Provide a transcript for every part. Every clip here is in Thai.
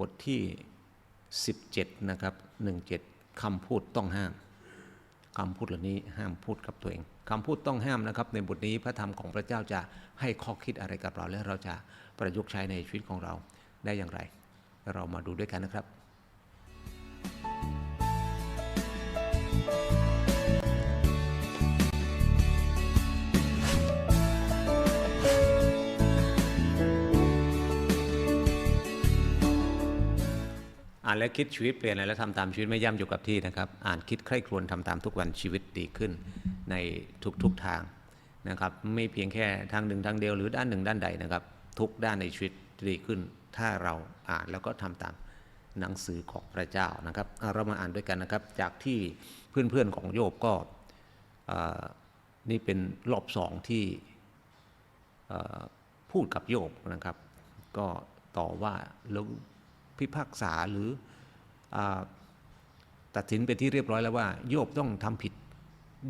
บทที่ 17 นะครับ 17คำพูดต้องห้ามคำพูดเหล่านี้ห้ามพูดกับตัวเองคำพูดต้องห้ามนะครับ ในบทนี้พระธรรมของพระเจ้าจะให้ข้อคิดอะไรกับเรา และเราจะประยุกต์ใช้ในชีวิตของเราได้อย่างไร เรามาดูด้วยกันนะครับ อ่านและคิดชีวิตเปลี่ยนอะไรและทำตามชีวิตไม่ย่ำอยู่กับที่นะครับ อ่านคิดใคร่ครวญทำตามทุกวันชีวิตดีขึ้นในทุกๆทางนะครับไม่เพียงแค่ทางหนึ่งทางเดียวหรือด้านหนึ่งด้านใดนะครับ ทุกด้านในชีวิตดีขึ้น ถ้าเราอ่านแล้วก็ทำตามหนังสือของพระเจ้านะครับเรามาอ่านด้วยกันนะครับ จากที่เพื่อนๆของโยบก็นี่เป็นรอบสองที่พูดกับโยบนะครับ ก็ต่อว่าแล้ว พิพากษาหรืออตัดสินไปที่เรียบร้อยแล้วว่า โยบต้องทำผิด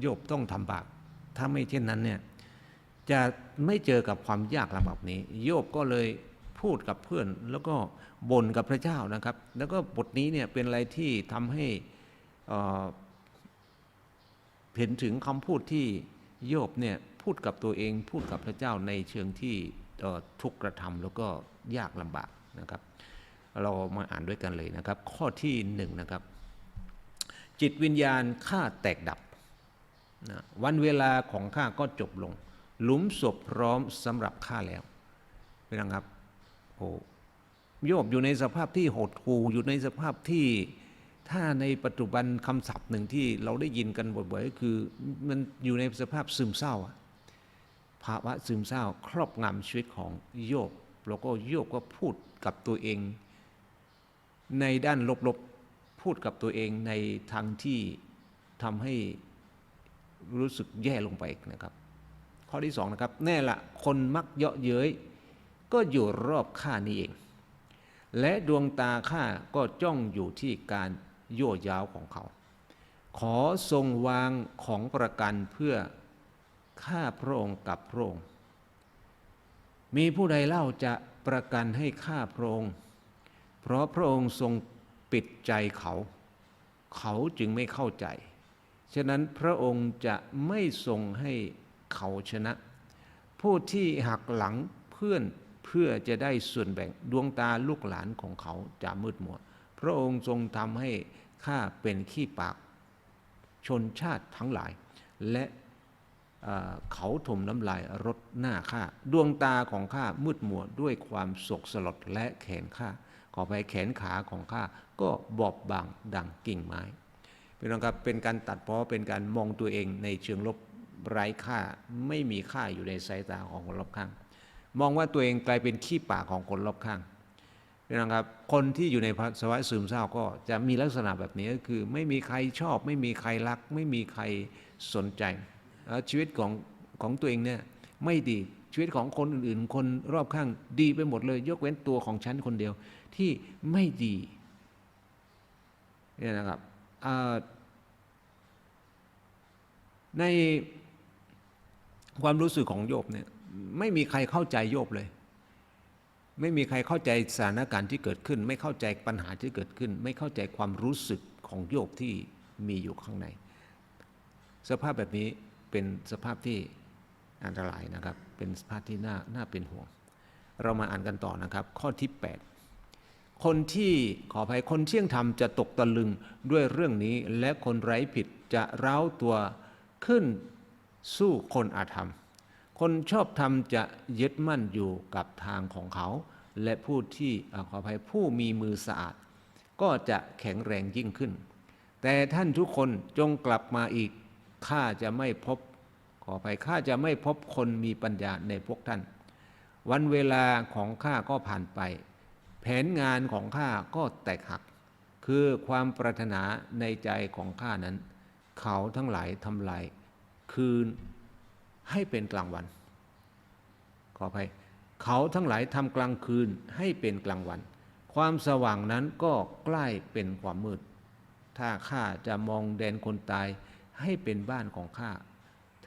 โยบต้องทำบาปถ้าไม่เช่นนั้นเนี่ยจะไม่เจอกับความยากลำบากนี้ โยบก็เลยพูดกับเพื่อน แล้วก็บ่นกับพระเจ้านะครับ แล้วก็บทนี้เนี่ยเป็นอะไรที่ทำให้เห็นถึงคำพูดที่โยบเนี่ยพูดกับตัวเองพูดกับพระเจ้าในเชิงที่ทุกข์กระทำแล้วก็ยากลำบากนะครับ เรามาอ่านด้วยกันเลยนะครับ ข้อที่หนึ่งนะครับ จิตวิญญาณข้าแตกดับนะวันเวลาของข้าก็จบลง หลุมศพพร้อมสำหรับข้าแล้วเป็นไงครับโอ้โยบอยู่ในสภาพที่หดหู่อยู่ในสภาพที่ถ้าในปัจจุบันคำศัพท์หนึ่งที่เราได้ยินกันบ่อยๆก็คือมันอยู่ในสภาพซึมเศร้าภาวะซึมเศร้า ครอบงำชีวิตของโยบแล้วก็โยบก็พูดกับตัวเอง ในด้านลบๆ พูดกับตัวเองในทางที่ทำให้รู้สึกแย่ลงไปนะครับ ข้อที่สองนะครับแน่ละคนมักเยาะเย้ยก็อยู่รอบข้านี่เอง และดวงตาข้าก็จ้องอยู่ที่การโย่ยาวของเขา ขอทรงวางของประกันเพื่อข้าพระองค์กับพระองค์มีผู้ใดเล่าจะประกันให้ข้าพระองค์ เพราะพระองค์ทรงปิดใจเขา เขาจึงไม่เข้าใจ ฉะนั้นพระองค์จะไม่ทรงให้เขาชนะ ผู้ที่หักหลังเพื่อนเพื่อจะได้ส่วนแบ่งดวงตาลูกหลานของเขาจะมืดมัว พระองค์ทรงทำให้ข้าเป็นขี้ปาก ชนชาติทั้งหลาย และเเขาถมน้ำลายรดหน้าข้า ดวงตาของข้ามืดมัวด้วยความโศกสลดและแขนข้า ขอไปแขนขาของข้าก็บอบบางดังกิ่งไม้เป็นองครับเป็นการตัดเพาะเป็นการมองตัวเองในเชิงลบไร้ค่าไม่มีค่าอยู่ในสายตาของคนรอบข้าง มองว่าตัวเองกลายเป็นขี้ปากของคนรอบข้างเป็นองครับคนที่อยู่ในภาวะซึมเศร้าก็จะมีลักษณะแบบนี้ก็คือ ไม่มีใครชอบ ไม่มีใครรัก ไม่มีใครสนใจ ชีวิตของของตัวเองเนี่ยไม่ดีชีวิตของคนอื่นๆ คนรอบข้างดีไปหมดเลย ยกเว้นตัวของฉันคนเดียว ที่ไม่ดีเนี่ยนะครับในความรู้สึกของโยบเนี่ยไม่มีใครเข้าใจโยบเลย ไม่มีใครเข้าใจสถานการณ์ที่เกิดขึ้น ไม่เข้าใจปัญหาที่เกิดขึ้น ไม่เข้าใจความรู้สึกของโยบที่มีอยู่ข้างใน สภาพแบบนี้เป็นสภาพที่อันตรายนะครับ เป็นสภาพที่น่าน่าเป็นห่วง เรามาอ่านกันต่อนะครับ ข้อที่ 8 คนที่ขออภัยคนเที่ยงธรรมจะตกตะลึงด้วยเรื่องนี้ และคนไร้ผิดจะเร้าตัวขึ้นสู้คนอาธรรม คนชอบธรรมจะยึดมั่นอยู่กับทางของเขา และผู้ที่ขออภัยผู้มีมือสะอาด ก็จะแข็งแรงยิ่งขึ้น แต่ท่านทุกคนจงกลับมาอีกข้าจะไม่พบ ขออภัยข้าจะไม่พบคนมีปัญญาในพวกท่าน วันเวลาของข้าก็ผ่านไป แผนงานของข้าก็แตกหัก คือความปรารถนาในใจของข้านั้น เขาทั้งหลายทำลายคืนให้เป็นกลางวัน ขออภัยเขาทั้งหลายทำกลางคืนให้เป็นกลางวัน ความสว่างนั้นก็ใกล้เป็นความมืด ถ้าข้าจะมองแดนคนตายให้เป็นบ้านของข้า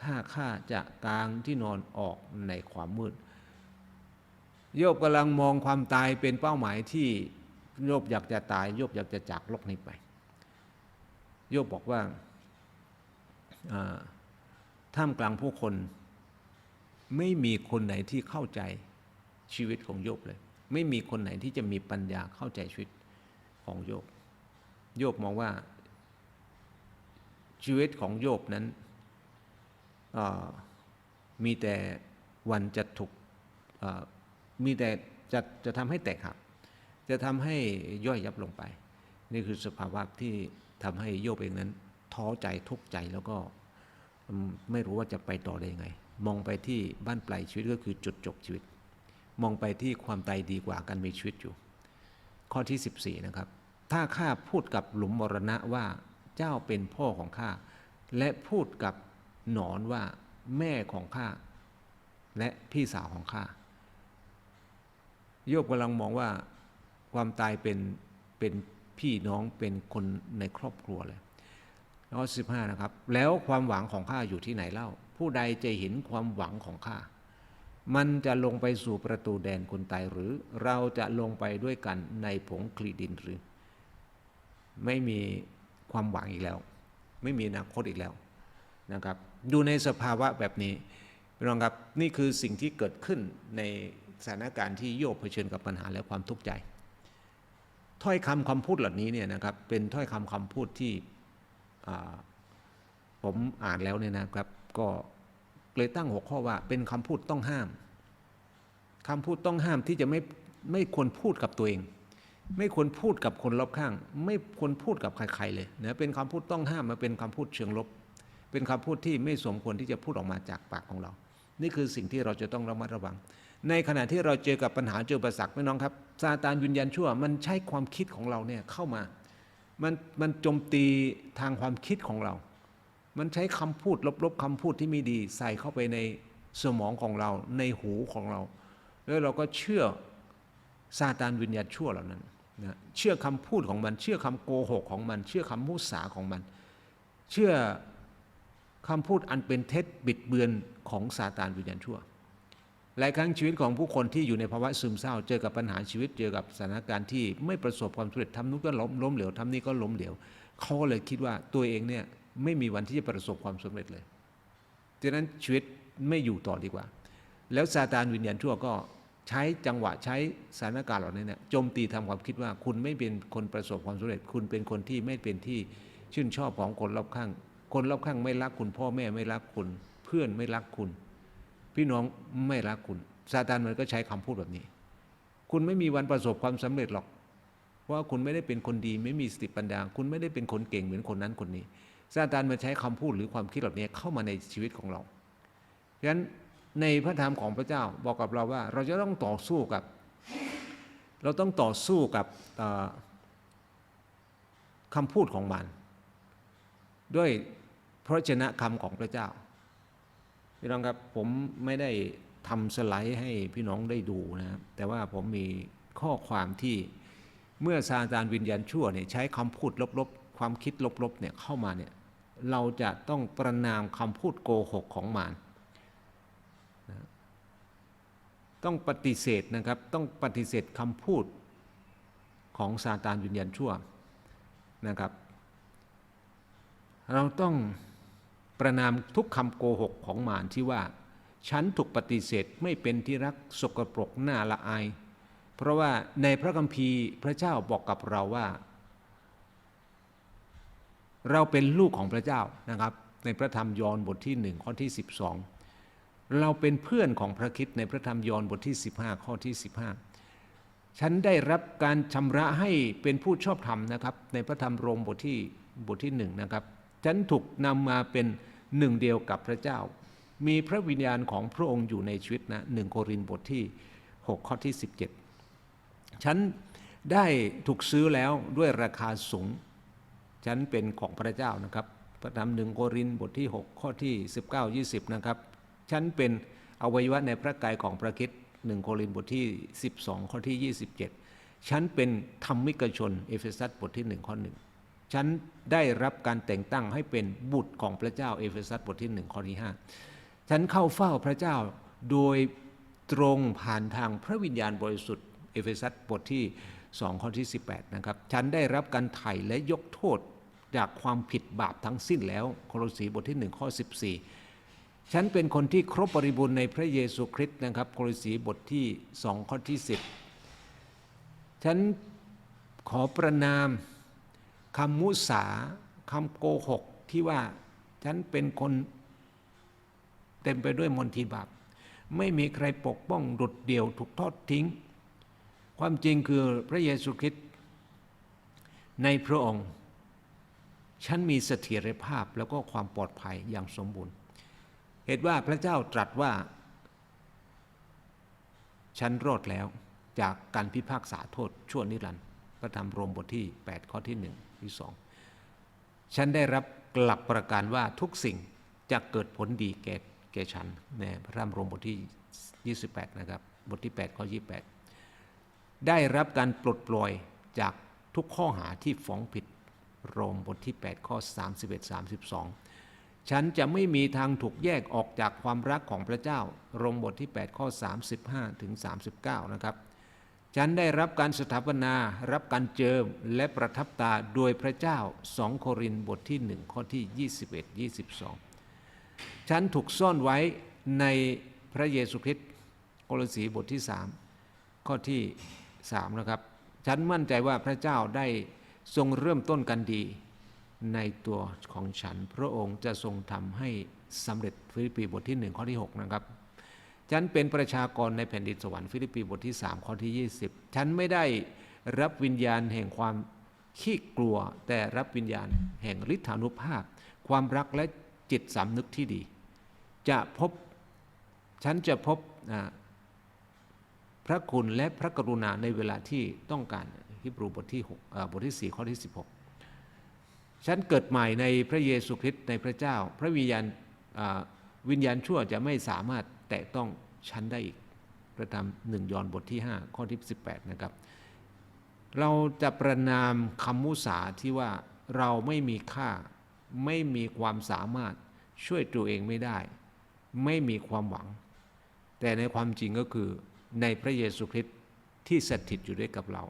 ถ้าข้าจะกางที่นอนออกในความมืด โยบกำลังมองความตายเป็นเป้าหมายที่โยบอยากจะตาย โยบอยากจะจากโลกนี้ไป โยบบอกว่าท่ามกลางผู้คน ไม่มีคนไหนที่เข้าใจชีวิตของโยบเลย ไม่มีคนไหนที่จะมีปัญญาเข้าใจชีวิตของโยบ โยบมองว่าชีวิตของโยบนั้นมีแต่วันจะถูก มีแต่จะจะทำให้แตกหัก จะทำให้ย่อยยับลงไป นี่คือสภาวะที่ทำให้โยบเองนั้นท้อใจทุกข์ใจแล้วก็ไม่รู้ว่าจะไปต่อได้ยังไง มองไปที่บ้านปลายชีวิตก็คือจุดจบชีวิต มองไปที่ความตายดีกว่าการมีชีวิตอยู่ ข้อที่ 14 นะครับ ถ้าข้าพูดกับหลุมมรณะว่าเจ้าเป็นพ่อของข้าและพูดกับหนอนว่าแม่ของข้าและพี่สาวของข้า โยบกำลังมองว่าความตายเป็นเป็นพี่น้องเป็นคนในครอบครัวเลยข้อสิบห้านะครับ แล้วความหวังของข้าอยู่ที่ไหนเล่า ผู้ใดจะเห็นความหวังของข้ามันจะลงไปสู่ประตูแดนคนตายหรือเราจะลงไปด้วยกันในผงคลีดินหรือ ไม่มีความหวังอีกแล้ว ไม่มีอนาคตอีกแล้วนะครับดูในสภาวะแบบนี้พี่น้องครับนี่คือสิ่งที่เกิดขึ้นใน สถานการณ์ที่โยบเผชิญกับปัญหาและความทุกข์ใจ ถ้อยคำคำพูดเหล่านี้เนี่ยนะครับเป็นถ้อยคำคำพูดที่ผมอ่านแล้วเนี่ยนะครับ ก็เลยตั้งหัวข้อว่าเป็นคำพูดต้องห้ามคำพูดต้องห้ามที่จะไม่ไม่ควรพูดกับตัวเอง ไม่ควรพูดกับคนรอบข้าง ไม่ควรพูดกับใครๆเลยนะเป็นคำพูดต้องห้ามมาเป็นคำพูดเชิงลบ เป็นคำพูดที่ไม่สมควรที่จะพูดออกมาจากปากของเรา นี่คือสิ่งที่เราจะต้องระมัดระวัง ในขณะที่เราเจอกับปัญหาเจอประสักพี่น้องครับซาตานวิญญาณชั่ว มันใช้ความคิดของเราเนี่ยเข้ามา มันมันโจมตีทางความคิดของเรา มันใช้คำพูดลบๆคำพูดที่ไม่ดี ใส่เข้าไปในสมองของเราในหูของเรา แล้วเราก็เชื่อซาตานวิญญาณชั่วเหล่านั้นนะเชื่อคำพูดของมัน เชื่อคำโกหกของมัน เชื่อคำมุสาของมัน เชื่อคำพูดอันเป็นเท็จบิดเบือนของซาตานวิญญาณชั่ว หลายครั้งชีวิตของผู้คนที่อยู่ในภาวะซึมเศร้า เจอกับปัญหาชีวิตเจอกับสถานการณ์ที่ไม่ประสบความสำเร็จทำนู้นก็ล้มล้มเหลวทำนี่ก็ล้มเหลวเขาก็เลยคิดว่าตัวเองเนี่ยไม่มีวันที่จะประสบความสำเร็จเลยดังนั้นชีวิตไม่อยู่ต่อดีกว่า แล้วซาตานวิญญาณชั่วก็ใช้จังหวะใช้สถานการณ์เหล่านี้เนี่ยโจมตีทำความคิดว่าคุณไม่เป็นคนประสบความสำเร็จ คุณเป็นคนที่ไม่เป็นที่ชื่นชอบของคนรอบข้าง คนรอบข้างไม่รักคุณพ่อแม่ไม่รักคุณ เพื่อนไม่รักคุณ พี่น้องไม่รักคุณซาตานมันก็ใช้คำพูดแบบนี้ คุณไม่มีวันประสบความสำเร็จหรอก เพราะว่าคุณไม่ได้เป็นคนดีไม่มีสติปัญญาคุณไม่ได้เป็นคนเก่งเหมือนคนนั้นคนนี้ซาตานมันใช้คำพูดหรือความคิดเหล่านี้เข้ามาในชีวิตของเราฉะนั้นในพระธรรมของพระเจ้าบอกกับเราว่า เราจะต้องต่อสู้กับ เราต้องต่อสู้กับเอ่อคำพูดของมัน ด้วยพระชนะคำของพระเจ้า พี่น้องครับผมไม่ได้ทำสไลด์ให้พี่น้องได้ดูนะครับแต่ว่าผมมีข้อความที่เมื่อซาตานวิญญาณชั่วเนี่ยใช้คำพูดลบๆ ความคิดลบๆเนี่ยเข้ามาเนี่ยเราจะต้องประนามคำพูดโกหกของมารนะต้องปฏิเสธนะครับ ต้องปฏิเสธคำพูดของซาตานวิญญาณชั่วนะครับ เราต้อง ประนามทุกคำโกหกของมารที่ว่า ฉันถูกปฏิเสธไม่เป็นที่รักสกปรกน้าละอาย เพราะว่าในพระคัมภีร์พระเจ้าบอกกับเราว่า เราเป็นลูกของพระเจ้านะครับ ในพระธรรมยอห์นบทที่หนึ่งข้อที่ 12 เราเป็นเพื่อนของพระคิดในพระธรรมยอห์นบทที่ 15 ข้อที่ 15 ฉันได้รับการชำระให้เป็นผู้ชอบธรรมนะครับ ในพระธรรมโรมบทที่บทที่หนึ่งนะครับ ฉันถูกนำมาเป็นหนึ่งเดียวกับพระเจ้า มีพระวิญญาณของพระองค์อยู่ในชีวิตนะหนึ่งโครินธ์บทที่ 6 ข้อที่ 17 ฉันได้ถูกซื้อแล้วด้วยราคาสูง ฉันเป็นของพระเจ้านะครับ พระธรรมหนึ่งโครินธ์บทที่ 6 ข้อที่ 19 20 นะครับ ฉันเป็นอวัยวะในพระกายของพระคิดหนึ่งโครินธ์บทที่ 12 ข้อที่ 27 ฉันเป็นธรรมิกชน เอเฟซัสบทที่ 1 ข้อ 1 ฉันได้รับการแต่งตั้งให้เป็นบุตรของพระเจ้าเอเฟซัสบทที่1ข้อที่5ฉันเข้าเฝ้าพระเจ้าโดยตรงผ่านทางพระวิญญาณบริสุทธิ์เอเฟซัสบทที่2ข้อที่ 18 นะครับ ฉันได้รับการไถ่และยกโทษจากความผิดบาปทั้งสิ้นแล้วโคโลสีบทที่1ข้อ14 ฉันเป็นคนที่ครบบริบูรณ์ในพระเยซูคริสต์นะครับโคโลสีบทที่2ข้อที่ 10 ฉันขอประนาม คำมุสาคำโกหกที่ว่าฉันเป็นคนเต็มไปด้วยมลทิบาปไม่มีใครปกป้องดุดเดี่ยวถูกทอดทิ้ง ความจริงคือพระเยซูคริสต์ในพระองค์ ฉันมีเสถียรภาพแล้วก็ความปลอดภัยอย่างสมบูรณ์ เหตุว่าพระเจ้าตรัสว่า ฉันรอดแล้วจากการพิพากษาโทษชั่วนิรันดร์พระธรรมโรมบทที่ 8 ข้อที่1 ที่2ฉันได้รับกลับประกันว่าทุกสิ่งจะเกิดผลดีแก่แก่ฉันในพระธรรมโรมบทที่ 28 นะครับ บทที่ 8 ข้อ 28 ได้รับการปลดปล่อยจากทุกข้อหาที่ฟ้องผิดโรมบทที่ 8 ข้อ 31 32 ฉันจะไม่มีทางถูกแยกออกจากความรักของพระเจ้า โรมบทที่ 8 ข้อ 35 ถึง 39 นะครับ ฉันได้รับการสถาปนา รับการเจิมและประทับตาโดยพระเจ้า 2 โครินธ์บทที่ 1 ข้อที่ 21 22 ฉันถูกซ่อนไว้ในพระเยซูคริสต์โคลสีบทที่ 3 ข้อที่ 3 นะครับ ฉันมั่นใจว่าพระเจ้าได้ทรงเริ่มต้นกันดี ในตัวของฉันพระองค์จะทรงทำให้สำเร็จฟิลิปปีบทที่ 1 ข้อที่ 6 นะครับ ฉันเป็นประชากรในแผ่นดินสวรรค์ฟิลิปปีบทที่ 3 ข้อที่ 20 ฉันไม่ได้รับวิญญาณแห่งความขี้กลัว แต่รับวิญญาณแห่งฤทธานุภาพ ความรักและจิตสำนึกที่ดี จะพบฉันจะพบพระคุณและพระกรุณาในเวลาที่ต้องการฮิบรูบทที่6บทที่ 4 ข้อที่ 16 ฉันเกิดใหม่ในพระเยซูคริสต์ในพระเจ้า พระวิญญาณวิญญาณชั่วจะไม่สามารถ แตะต้องฉันได้อีกพระธรรมหนึ่งยอนบทที่ 5 ข้อที่ 18 นะครับ เราจะประนามคำมุสาที่ว่าเราไม่มีค่า ไม่มีความสามารถช่วยตัวเองไม่ได้ ไม่มีความหวัง แต่ในความจริงก็คือในพระเยซูคริสต์ที่สถิตอยู่ด้วยกับเรา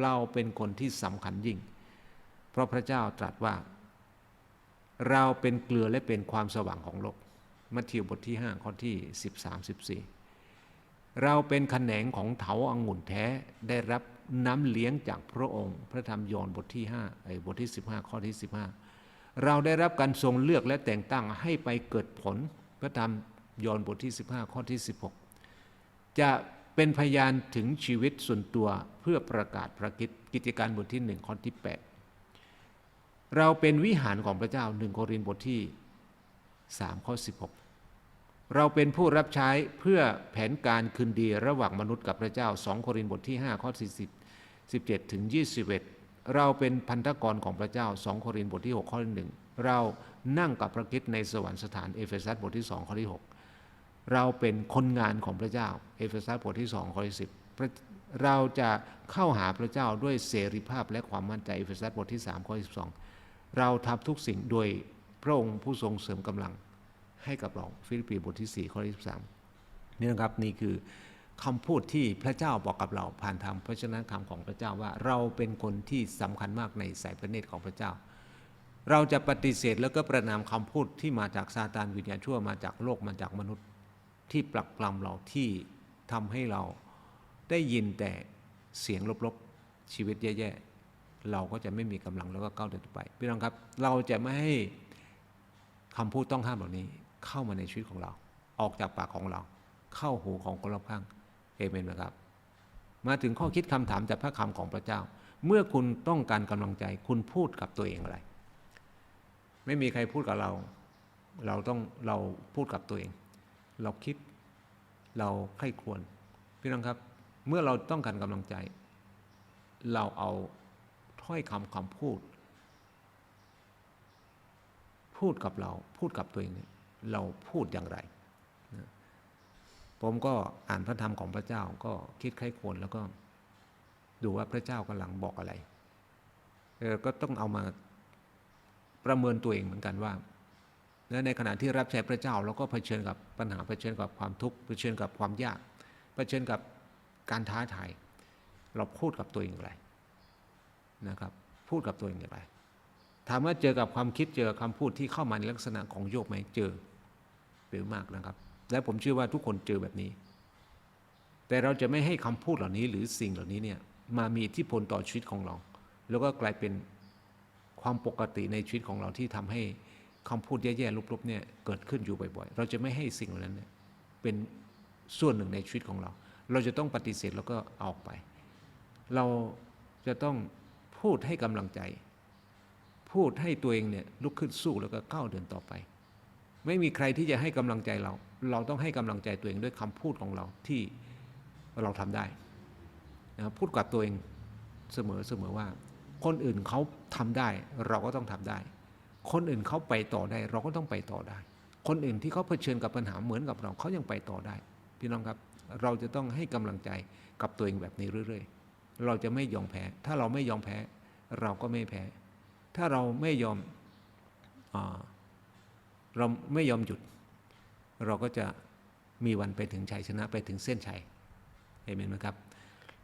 เราเป็นคนที่สำคัญยิ่ง เพราะพระเจ้าตรัสว่า เราเป็นเกลือและเป็นความสว่างของโลก มัทธิวบทที่ 5 ข้อที่ 13 14 เราเป็นขแขนงของเถาอังุ่นแท้ได้รับน้ำเลี้ยงจากพระองค์ พระธรรมยอห์นบทที่5ไอ้บทที่ 15 ข้อที่ 15 เราได้รับการทรงเลือกและแต่งตั้งให้ไปเกิดผล พระธรรมยอห์นบทที่ 15 ข้อที่ 16 จะเป็นพยานถึงชีวิตส่วนตัวเพื่อประกาศพระกิจกิจการบทที่ 1 ข้อที่ 8 เราเป็นวิหารของพระเจ้าหนึ่งโครินธ์บทที่ 3ข้อ16 เราเป็นผู้รับใช้เพื่อแผนการคืนดีระหว่างมนุษย์กับพระเจ้า 2 โครินธ์บทที่ 5 ข้อ 40 17ถึง21 เราเป็นพันธกรของพระเจ้า 2 โครินธ์บทที่ 6 ข้อที่1เรานั่งกับพระคิดในสวรรคสถานเอเฟซัสบทที่ 2 ข้อที่ 6 เราเป็นคนงานของพระเจ้าเอเฟซัสบทที่ 2 ข้อที่ 10เราจะเข้าหาพระเจ้าด้วยเสรีภาพและความมั่นใจเอเฟซัสบทที่ 3 ข้อที่12 เราทำทุกสิ่งโดย พระองค์ผู้ทรงเสริมกำลังให้กับเราฟิลิปปีบทที่ 4 ข้อที่13นี่นะครับนี่คือคำพูดที่พระเจ้าบอกกับเราผ่านทางพระชนะคำของพระเจ้าว่าเราเป็นคนที่สำคัญมากในสายพระเนตรของพระเจ้า เราจะปฏิเสธแล้วก็ประนามคำพูดที่มาจากซาตานวิญญาณชั่วมาจากโลกมาจากมนุษย์ที่ปลักปลำเราที่ทำให้เราได้ยินแต่เสียงลบๆชีวิตแย่ๆเราก็จะไม่มีกำลังแล้วก็ก้าวเดินไปพี่น้องครับ เราจะไม่ให้ คำพูดต้องห้ามเหล่านี้เข้ามาในชีวิตของเรา ออกจากปากของเรา เข้าหูของคนรอบข้างเอเมนนะครับ มาถึงข้อคิดคำถามจากพระคำของพระเจ้า เมื่อคุณต้องการกำลังใจคุณพูดกับตัวเองอะไร ไม่มีใครพูดกับเรา เราต้องเราพูดกับตัวเอง เราคิดเราใคร่ควรพี่น้องครับ เมื่อเราต้องการกำลังใจ เราเอาถ้อยคำคำพูด พูดกับเราพูดกับตัวเองเนี่ยเราพูดอย่างไร ผมก็อ่านพระธรรมของพระเจ้าก็คิดใคร่ควรแล้วก็ดูว่าพระเจ้ากำลังบอกอะไรเออก็ต้องเอามาประเมินตัวเองเหมือนกันว่าในขณะที่รับใช้พระเจ้าเราก็เผชิญกับปัญหาเผชิญกับความทุกข์เผชิญกับความยากเผชิญกับการท้าทาย เราพูดกับตัวเองอะไรนะครับ พูดกับตัวเองอย่างไร ถามว่าเจอกับความคิดเจอคำพูดที่เข้ามาในลักษณะของโยกไหมเจอหรือมากนะครับ และผมเชื่อว่าทุกคนเจอแบบนี้ แต่เราจะไม่ให้คำพูดเหล่านี้หรือสิ่งเหล่านี้เนี่ยมามีอิทธิพลต่อชีวิตของเรา แล้วก็กลายเป็นความปกติในชีวิตของเราที่ทำให้คำพูดแย่ๆลบๆเนี่ยเกิดขึ้นอยู่บ่อยๆ เราจะไม่ให้สิ่งเหล่านั้นเนี่ยเป็นส่วนหนึ่งในชีวิตของเรา เราจะต้องปฏิเสธแล้วก็อออกไป เราจะต้องพูดให้กำลังใจ พูดให้ตัวเองเนี่ยลุกขึ้นสู้แล้วก็ก้าวเดินต่อไป ไม่มีใครที่จะให้กำลังใจเรา เราต้องให้กำลังใจตัวเองด้วยคำพูดของเราที่เราทำได้นะพูดกับตัวเองเสมอเสมอว่า คนอื่นเขาทำได้ เราก็ต้องทำได้ คนอื่นเขาไปต่อได้ เราก็ต้องไปต่อได้ คนอื่นที่เขาเผชิญกับปัญหาเหมือนกับเราเขายังไปต่อได้ พี่น้องครับเราจะต้องให้กำลังใจกับตัวเองแบบนี้เรื่อย ๆ เราจะไม่ยอมแพ้ ถ้าเราไม่ยอมแพ้ เราก็ไม่แพ้ ถ้าเราไม่ยอมอเราไม่ยอมหยุด เราก็จะมีวันไปถึงชัยชนะไปถึงเส้นชัยเห็นไหมครับ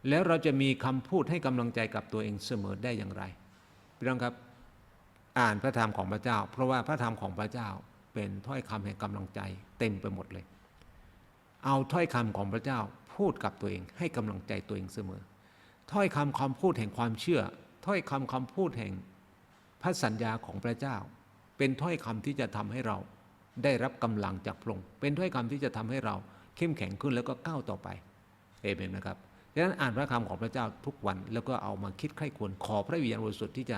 แล้วเราจะมีคำพูดให้กำลังใจกับตัวเองเสมอได้อย่างไรพี่น้องครับอ่านพระธรรมของพระเจ้า เพราะว่าพระธรรมของพระเจ้าเป็นถ้อยคำแห่งกำลังใจเต็มไปหมดเลย เอาถ้อยคำของพระเจ้าพูดกับตัวเอง ให้กำลังใจตัวเองเสมอ ถ้อยคำคำพูดแห่งความเชื่อ ถ้อยคำคำพูดแห่ง พระสัญญาของพระเจ้า เป็นถ้อยคำที่จะทำให้เราได้รับกำลังจากพระองค์เป็นถ้อยคำที่จะทำให้เราเข้มแข็งขึ้นแล้วก็ก้าวต่อไปเอเมนนะครับดังนั้นอ่านพระคำของพระเจ้าทุกวันแล้วก็เอามาคิดใคร่ควรขอพระวิญญาณบริสุทธิ์ที่จะ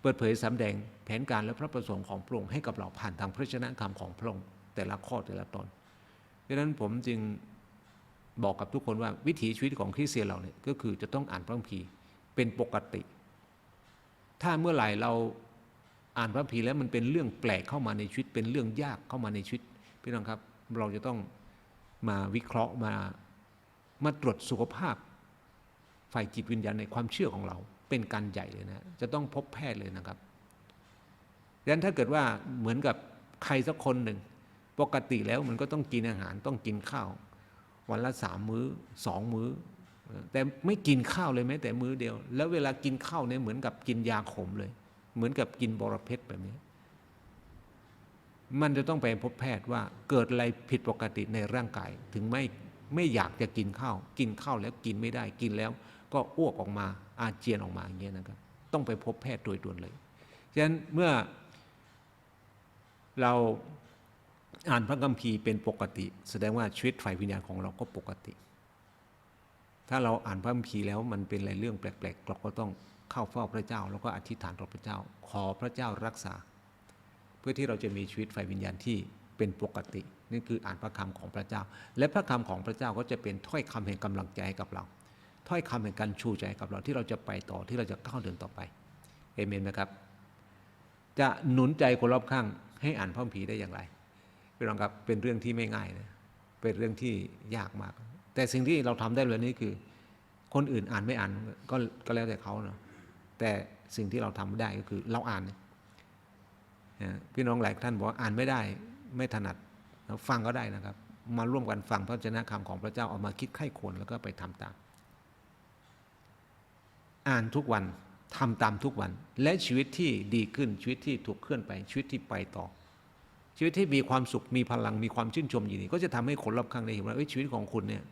เปิดเผยสำแดงแผนการและพระประสงค์ของพระองค์ให้กับเราผ่านทางพระชนะคำของพระองค์แต่ละข้อแต่ละตอนดังนั้นผมจึงบอกกับทุกคนว่าวิถีชีวิตของคริสเตียนเราเนี่ยก็คือจะต้องอ่านพระคัมภีร์เป็นปกติ ถ้าเมื่อไหร่เราอ่านพระคัมภีแล้วมันเป็นเรื่องแปลกเข้ามาในชีวิต เป็นเรื่องยากเข้ามาในชีวิตพี่น้องครับ เราจะต้องมาวิเคราะห์มามาตรวจสุขภาพ ฝ่ายจิตวิญญาณในความเชื่อของเรา เป็นการใหญ่เลยนะจะต้องพบแพทย์เลยนะครับดังนั้นถ้าเกิดว่าเหมือนกับใครสักคนหนึ่ง ปกติแล้วมันก็ต้องกินอาหารต้องกินข้าว วันละสามมื้อสองมื้อ แต่ไม่กินข้าวเลยแม้แต่มื้อเดียว แล้วเวลากินข้าวเนี่ยเหมือนกับกินยาขมเลย เหมือนกับกินบรเพชรแบบนี้ มันจะต้องไปพบแพทย์ว่าเกิดอะไรผิดปกติในร่างกาย ถึงไม่ไม่อยากจะกินข้าว กินข้าวแล้วกินไม่ได้กินแล้ว ก็อ้วกออกมาอาเจียนออกมาอย่างเงี้ยนะครับ ต้องไปพบแพทย์โดยด่วนเลยฉะนั้นเมื่อเราอ่านพระคัมภีร์เป็นปกติ แสดงว่าชีวิตฝ่ายวิญญาณของเราก็ปกติ ถ้าเราอ่านพระคัมภีร์แล้วมันเป็นอะไรเรื่องแปลกๆเราก็ต้องเข้าเฝ้าพระเจ้า แล้วก็อธิษฐานต่อพระเจ้า ขอพระเจ้ารักษา เพื่อที่เราจะมีชีวิตฝ่ายวิญญาณที่เป็นปกตินี่คืออ่านพระคำของพระเจ้า และพระคำของพระเจ้าก็จะเป็นถ้อยคำแห่งกำลังใจให้กับเรา ถ้อยคำแห่งการชูใจกับเราที่เราจะไปต่อที่เราจะก้าวเดินต่อไปเอเมนไหมครับ จะหนุนใจคนรอบข้างให้อ่านพระคัมภีร์ได้อย่างไรพี่น้องครับเป็นเรื่องที่ไม่ง่ายนะเป็นเรื่องที่ยากมาก แต่สิ่งที่เราทำได้เลยนี่คือ คนอื่นอ่านไม่อ่านก็ก็แล้วแต่เขาเนาะแต่สิ่งที่เราทำได้ก็คือเราอ่านนะพี่น้องหลายท่านบอกว่าอ่านไม่ได้ไม่ถนัดฟังก็ได้นะครับ มาร่วมกันฟังพระเจ้าคำของพระเจ้าออกมาคิดไข้ควรแล้วก็ไปทำตาม อ่านทุกวันทำตามทุกวัน และชีวิตที่ดีขึ้นชีวิตที่ถูกเคลื่อนไปชีวิตที่ไปต่อ ชีวิตที่มีความสุขมีพลังมีความชื่นชมอยู่นี่ก็จะทำให้คนรอบข้างได้เห็นว่าชีวิตของคุณเนี่ย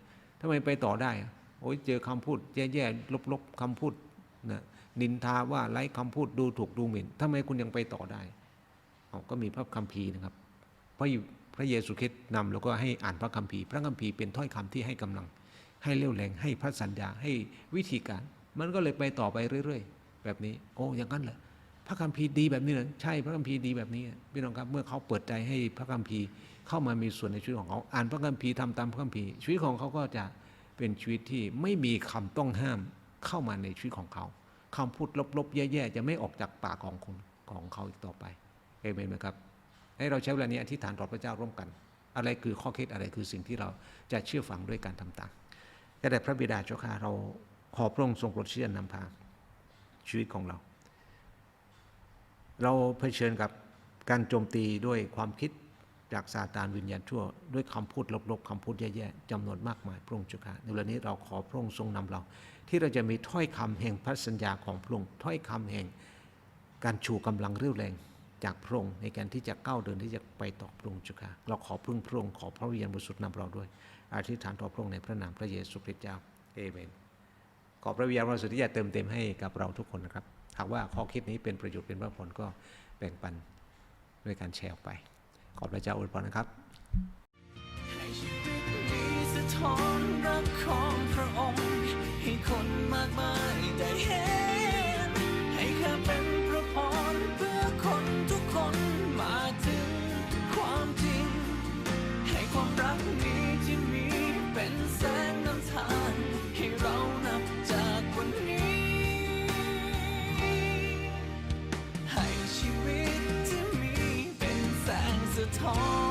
ทำไมไปต่อได้ โอ้ยเจอคำพูดแย่ๆลบๆคำพูดนะนินทาว่าไร้คำพูดดูถูกดูหมิ่นทำไมคุณยังไปต่อได้ก็มีพระคัมภีร์นะครับพระพระเยซูคริสต์นำแล้วก็ให้อ่านพระคัมภีร์ พระคัมภีร์เป็นถ้อยคำที่ให้กำลัง ให้เลี้ยวแรงให้พระสัญญาให้วิธีการ มันก็เลยไปต่อไปเรื่อย ๆ แบบนี้ โอ้อย่างนั้นเหรอพระคัมภีร์ดีแบบนี้เหรอใช่พระคัมภีร์ดีแบบนี้พี่น้องครับเมื่อเขาเปิดใจให้พระคัมภีร์ เข้ามามีส่วนในชีวิตของเขา อ่านพระคัมภีร์ทำตามพระคัมภีร์ ชีวิตของเขาก็จะเป็นชีวิตที่ไม่มีคำต้องห้ามเข้ามาในชีวิตของเขาคำพูดลบๆ แย่ๆ จะไม่ออกจากปากของคนของเขาอีกต่อไปเอเมนไหมครับ ให้เราใช้เวลานี้อธิษฐานต่อพระเจ้าร่วมกัน อะไรคือข้อคิดอะไรคือสิ่งที่เราจะเชื่อฟังด้วยการทำตามแต่พระบิดาเจ้าข้าเราขอพระองค์ทรงโปรดเชื่อนำพาชีวิตของเรา เราเผชิญกับการโจมตีด้วยความคิด จากซาตานวิญญาณชั่ว ด้วยคำพูดลบๆคำพูดแย่ๆจำนวนมากมายพระองค์เจ้าข้าในเวลานี้เราขอพระองค์ทรงนำเรา ที่เราจะมีถ้อยคำแห่งพระสัญญาของพระองค์ถ้อยคำแห่งการชูกำลังเรี่ยวแรงจากพระองค์ในการที่จะก้าวเดินที่จะไปต่อพระองค์จุค่ะเราขอพึ่งพระองค์ขอพระวิญญาณบริสุทธิ์นำเราด้วยอธิษฐานต่อพระองค์ในพระนามพระเยซูคริสต์เจ้าเอเมนขอพระวิญญาณบริสุทธิ์ที่จะเติมเต็มให้กับเราทุกคนนะครับหากว่าข้อคิดนี้เป็นประโยชน์เป็นพระผลก็แบ่งปันด้วยการแชร์ออกไป ขอพระเจ้าอวยพรนะครับ ใ